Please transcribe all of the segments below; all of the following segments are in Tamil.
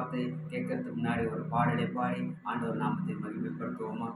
வார்த்தை கேட்கறதுக்கு முன்னாடி ஒரு பாடலை பாடி ஆண்டவர் நாமத்தை மகிமைப்படுத்துவோமா?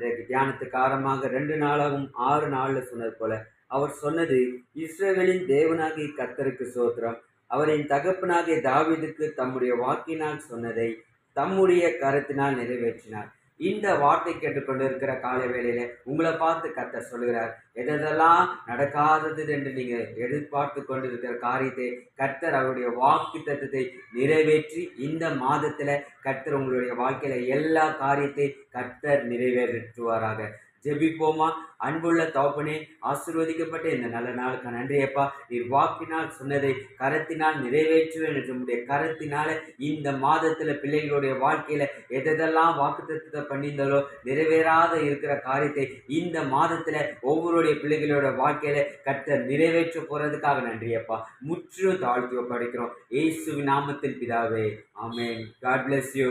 இன்றைக்கு தியானத்துக்கு ஆரம்பமாக ரெண்டு நாளாகவும் ஆறு நாள்ல சொன்னது போல அவர் சொன்னது இஸ்ரேவேலின் தேவனாகிய கர்த்தருக்கு சோத்திரம். அவரின் தகப்பனாகிய தாவிதுக்கு தம்முடைய வாக்கினால் சொன்னதை தம்முடைய கருத்தினால் நிறைவேற்றினார். இந்த வார்த்தை கேட்டுக்கொண்டிருக்கிற கால வேளையில உங்களை பார்த்து கர்த்தர் சொல்கிறார் எதெல்லாம் நடக்காதது என்று நீங்கள் எதிர்பார்த்து கொண்டிருக்கிற காரியத்தை கர்த்தர் அவருடைய வாக்கு தத்துவத்தை நிறைவேற்றி இந்த மாதத்தில் கர்த்தர் உங்களுடைய வாழ்க்கையில் எல்லா காரியத்தை கர்த்தர் நிறைவேற்றுவாராக. ஜெபிப்போமா? அன்புள்ள தகப்பனே ஆசிர்வதிக்கப்பட்ட இந்த நல்ல நாளுக்கு நன்றியப்பா. நீர் வாக்கினால் சொன்னதை கரத்தினால் நிறைவேற்றுவேன் என்று உம்முடைய கரத்தினால இந்த மாதத்துல பிள்ளைகளுடைய வாழ்க்கையில எதெல்லாம் வாக்குத்தத்தத்தை பண்ணியிருந்தாலோ நிறைவேறாத இருக்கிற காரியத்தை இந்த மாதத்துல ஒவ்வொருடைய பிள்ளைகளோட வாழ்க்கையில கட்ட நிறைவேற்ற போறதுக்காக நன்றியப்பா. முற்றிலும் தாழ்த்தி படிக்கிறோம் ஏசு நாமத்தில் பிதாவே. ஆமென். God bless you